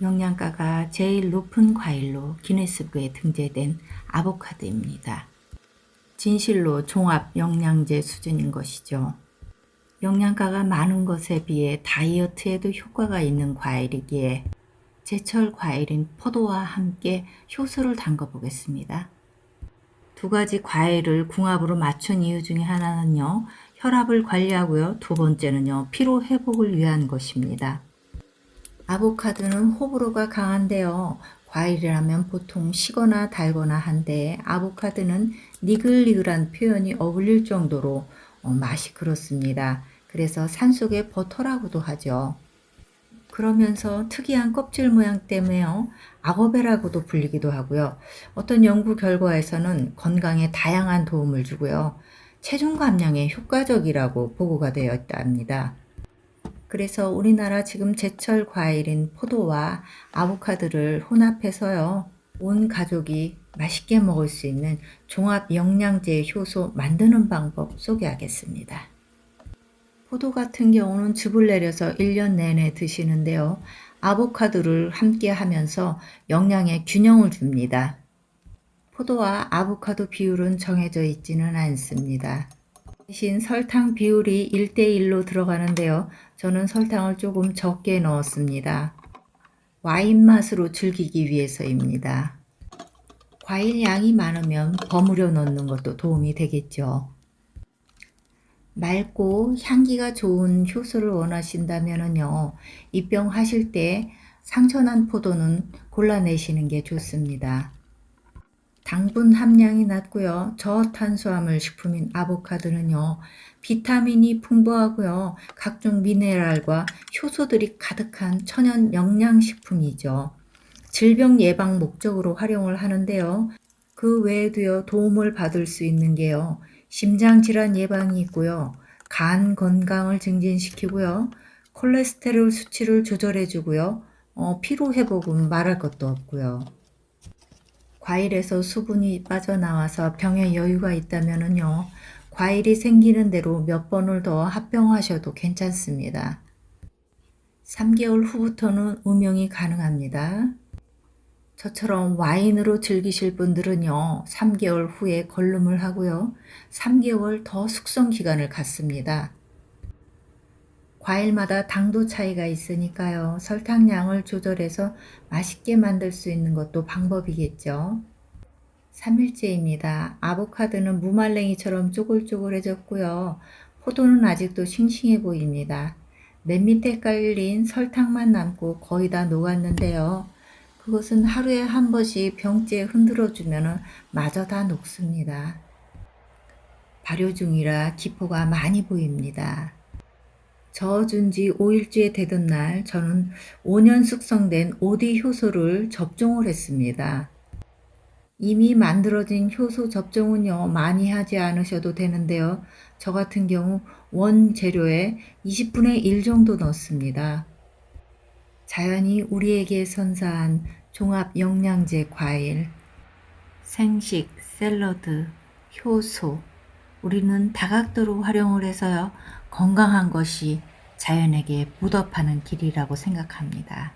영양가가 제일 높은 과일로 기네스북에 등재된 아보카도입니다. 진실로 종합 영양제 수준인 것이죠. 영양가가 많은 것에 비해 다이어트에도 효과가 있는 과일이기에 제철 과일인 포도와 함께 효소를 담가 보겠습니다. 두 가지 과일을 궁합으로 맞춘 이유 중에 하나는요, 혈압을 관리하고요, 두 번째는요, 피로 회복을 위한 것입니다. 아보카도는 호불호가 강한데요. 과일이라면 보통 시거나 달거나 한데 아보카도는 니글니글한 표현이 어울릴 정도로 어, 맛이 그렇습니다. 그래서 산속의 버터라고도 하죠. 그러면서 특이한 껍질 모양 때문에요. 악어배라고도 불리기도 하고요. 어떤 연구 결과에서는 건강에 다양한 도움을 주고요. 체중 감량에 효과적이라고 보고가 되어 있답니다. 그래서 우리나라 지금 제철 과일인 포도와 아보카도를 혼합해서요. 온 가족이 맛있게 먹을 수 있는 종합 영양제 효소 만드는 방법 소개하겠습니다. 포도 같은 경우는 즙을 내려서 1년 내내 드시는데요. 아보카도를 함께 하면서 영양의 균형을 줍니다. 포도와 아보카도 비율은 정해져 있지는 않습니다. 대신 설탕 비율이 1대1로 들어가는데요. 저는 설탕을 조금 적게 넣었습니다. 와인 맛으로 즐기기 위해서입니다. 과일 양이 많으면 버무려 넣는 것도 도움이 되겠죠. 맑고 향기가 좋은 효소를 원하신다면요. 입병하실 때 상처난 포도는 골라내시는 게 좋습니다. 당분 함량이 낮고요. 저탄수화물 식품인 아보카도는요. 비타민이 풍부하고요. 각종 미네랄과 효소들이 가득한 천연 영양식품이죠. 질병 예방 목적으로 활용을 하는데요. 그 외에도요. 도움을 받을 수 있는 게요. 심장 질환 예방이 있고요. 간 건강을 증진시키고요. 콜레스테롤 수치를 조절해 주고요. 어, 피로 회복은 말할 것도 없고요. 과일에서 수분이 빠져나와서 병에 여유가 있다면은요. 과일이 생기는 대로 몇 번을 더 합병하셔도 괜찮습니다. 3개월 후부터는 음용이 가능합니다. 저처럼 와인으로 즐기실 분들은요, 3개월 후에 걸름을 하고요, 3개월 더 숙성 기간을 갖습니다. 과일마다 당도 차이가 있으니까요, 설탕량을 조절해서 맛있게 만들 수 있는 것도 방법이겠죠. 3일째입니다. 아보카도는 무말랭이처럼 쪼글쪼글해졌고요. 포도는 아직도 싱싱해 보입니다. 맨 밑에 깔린 설탕만 남고 거의 다 녹았는데요. 그것은 하루에 한 번씩 병째에 흔들어 주면 마저 다 녹습니다. 발효 중이라 기포가 많이 보입니다. 저어준 지 5일째 되던 날 저는 5년 숙성된 오디 효소를 접종을 했습니다. 이미 만들어진 효소 접종은요, 많이 하지 않으셔도 되는데요. 저 같은 경우 원 재료에 20분의 1 정도 넣습니다. 자연이 우리에게 선사한 종합 영양제 과일, 생식, 샐러드, 효소, 우리는 다각도로 활용을 해서요, 건강한 것이 자연에게 보답하는 길이라고 생각합니다.